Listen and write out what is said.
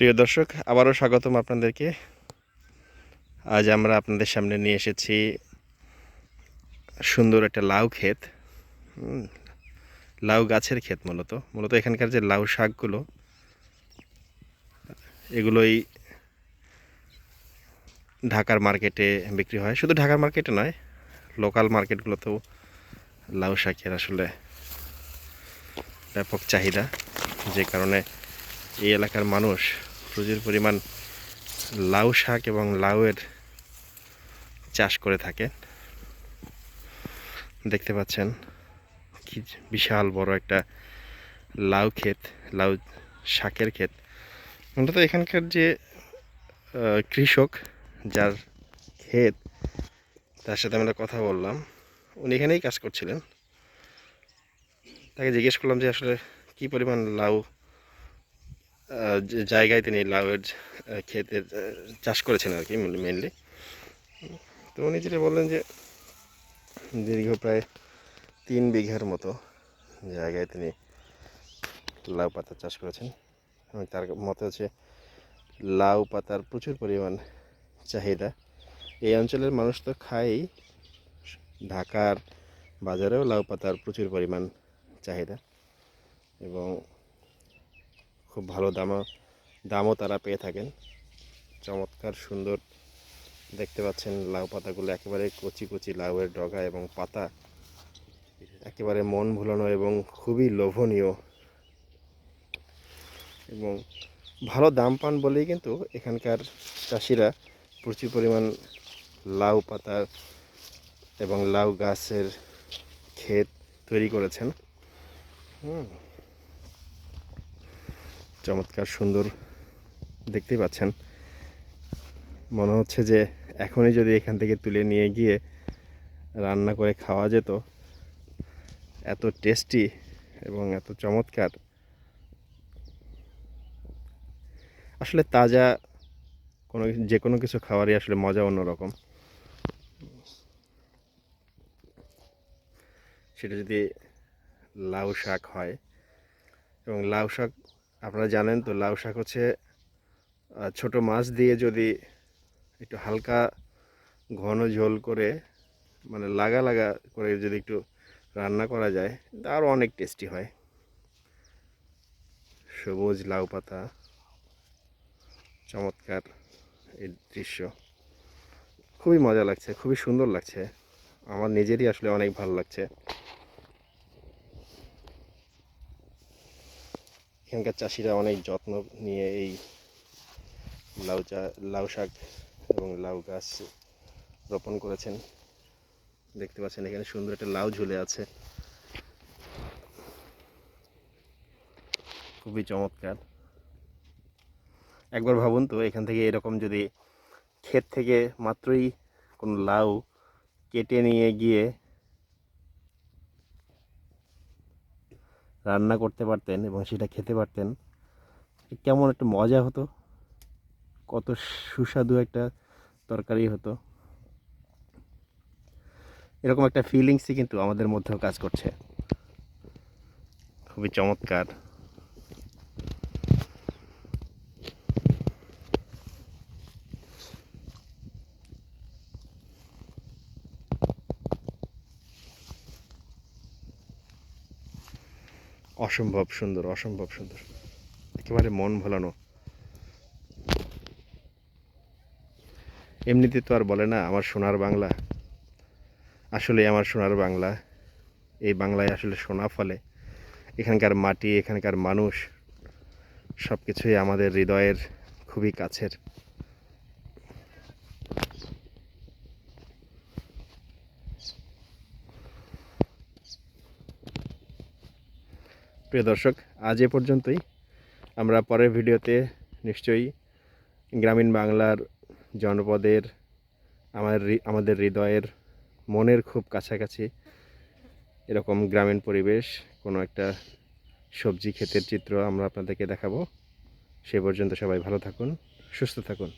প্রিয় দর্শক, আবারও স্বাগতম আপনাদেরকে। আজ আমরা আপনাদের সামনে নিয়ে এসেছি সুন্দর একটা লাউ ক্ষেত। লাউ গাছের ক্ষেত মূলত। মূলত এখানকার যে লাউ শাকগুলো, এগুলোই ঢাকার মার্কেটে বিক্রি হয়। শুধু ঢাকার মার্কেটে নয়, লোকাল মার্কেটগুলোতেও লাউ শাকের আসলে ব্যাপক চাহিদা। যে কারণে এই এলাকার মানুষ প্রচুর পরিমাণ লাউ শাক এবং লাউয়ের চাষ করে থাকে দেখতে পাচ্ছেন কি বিশাল বড় একটা লাউ ক্ষেত, লাউ শাকের ক্ষেত। মূলত এখানকার যে কৃষক যার ক্ষেত, তার সাথে আমরা কথা বললাম। উনি এখানেই কাজ করছিলেন। তাকে জিজ্ঞেস করলাম যে আসলে কি পরিমাণ লাউ জায়গায় তিনি লাউয়ের ক্ষেতের চাষ করেছেন আর কি মেনলি তো উনি যেটা বললেন যে, দীর্ঘ প্রায় তিন বিঘার মতো জায়গায় তিনি লাউ পাতার চাষ করেছেন। এবং তার মতে হচ্ছে, লাউ পাতার প্রচুর পরিমাণ চাহিদা। এই অঞ্চলের মানুষ তো খায়ই ঢাকার বাজারেও লাউ পাতার প্রচুর পরিমাণ চাহিদা। এবং খুব ভালো দামও দামও তারা পেয়ে থাকেন। চমৎকার, সুন্দর। দেখতে পাচ্ছেন লাউ পাতাগুলো একেবারে কচি কচি লাউয়ের ডগা এবং পাতা। একেবারে মন ভুলানো এবং খুবই লোভনীয়। এবং ভালো দাম পান বলেই কিন্তু এখানকার চাষিরা প্রচুর পরিমাণ লাউ পাতা এবং লাউ গাছের ক্ষেত তৈরি করেছেন। হুম। চমৎকার সুন্দর দেখতেই পাচ্ছেন। মনে হচ্ছে যে এখনই যদি এখান থেকে তুলে নিয়ে গিয়ে রান্না করে খাওয়া যেত, এত টেস্টি এবং এত চমৎকার। আসলে তাজা কোনো যে কোনো কিছু খাওয়ারই আসলে মজা অন্যরকম। সেটা যদি লাউ শাক হয় এবং লাউ শাক আপনারা জানেন তো লাউ শাক হচ্ছে ছোট মাছ দিয়ে যদি একটু হালকা ঘন ঝোল করে মানে লাগা লাগা করে যদি একটু রান্না করা যায় আরও অনেক টেস্টি হয়। সবুজ লাউ পাতা, চমৎকার এই দৃশ্য। খুবই মজা লাগছে, খুবই সুন্দর লাগছে। আমার নিজেরই আসলে অনেক ভালো লাগছে। এখানকার চাষিরা অনেক যত্ন নিয়ে এই লাউ চা, লাউ শাক এবং লাউ গাছ রোপণ করেছেন। দেখতে পাচ্ছেন এখানে সুন্দর একটা লাউ ঝুলে আছে। খুবই চমৎকার। একবার ভাবুন তো, এখান থেকে এরকম যদি ক্ষেত থেকে মাত্রই কোনো লাউ কেটে নিয়ে গিয়ে রান্না করতে পারতেন এবং সেটা খেতে পারতেন, কেমন একটা মজা হতো, কত সুস্বাদু একটা তরকারি হতো। এরকম একটা ফিলিংসই কিন্তু আমাদের মধ্যেও কাজ করছে। খুবই চমৎকার। অসম্ভব সুন্দর অসম্ভব সুন্দর। একেবারে মন ভোলানো। এমনিতে তো আর বলে না, আমার সোনার বাংলা। আসলে আমার সোনার বাংলা। এই বাংলায় আসলে সোনা ফলে। এখানকার মাটি, এখানকার মানুষ সব কিছুই আমাদের হৃদয়ের খুবই কাছের। প্রিয় দর্শক, আজ এ পর্যন্তই। আমরা পরের ভিডিওতে নিশ্চয়ই গ্রামীণ বাংলার জনপদের, আমার আমাদের হৃদয়ের, মনের খুব কাছাকাছি এরকম গ্রামীণ পরিবেশ, কোনো একটা সবজি ক্ষেতের চিত্র আমরা আপনাদেরকে দেখাবো। সে পর্যন্ত সবাই ভালো থাকুন, সুস্থ থাকুন।